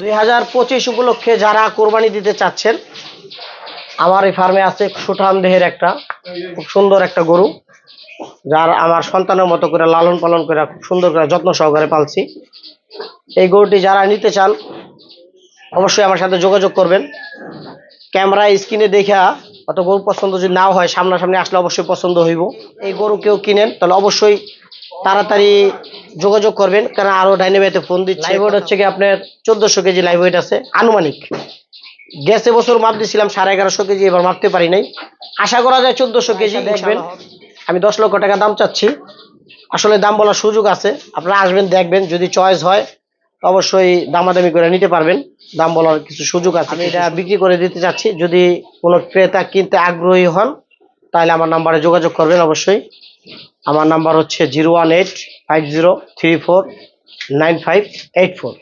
দুই হাজার পঁচিশ উপলক্ষে যারা কোরবানি দিতে চাচ্ছেন, আমার এই ফার্মে আছে সুঠাম দেহের একটা, খুব সুন্দর একটা গরু, যার আমার সন্তানের মতো করে লালন পালন করে খুব সুন্দর করে যত্ন সহকারে পালছি। এই গরুটি যারা নিতে চান, অবশ্যই আমার সাথে যোগাযোগ করবেন। ক্যামেরা স্ক্রিনে দেখা, অত গরু পছন্দ যদি নাও হয়, সামনাসামনি আসলে অবশ্যই পছন্দ হইব। এই গরু কেউ কিনেন, তাহলে অবশ্যই তাড়াতাড়ি যোগাযোগ করবেন কারণ আরও ডাইনামাইতে ফোন দিচ্ছে। লাইভ হচ্ছে কি আপনার? চোদ্দশো কেজি লাইভ ওয়েট আছে আনুমানিক। গেছে বছর মাপ দিয়েছিলাম সাড়ে এগারোশো কেজি এবার মাপতে পারি নাই। আশা করা যায় চোদ্দশো কেজি দেখবেন আমি দশ লক্ষ টাকা দাম চাচ্ছি। আসলে দাম বলার সুযোগ আছে। আপনারা আসবেন দেখবেন যদি চয়েস হয় অবশ্যই দামাদামি করে নিতে পারবেন। দাম বলার কিছু সুযোগ আছে। আমি এটা বিক্রি করে দিতে চাচ্ছি। যদি কোনো ক্রেতা কিনতে আগ্রহী হন তাহলে আমার নাম্বারে যোগাযোগ করবেন অবশ্যই। আমার নাম্বার হচ্ছে zero one eight five zero three four nine five eight four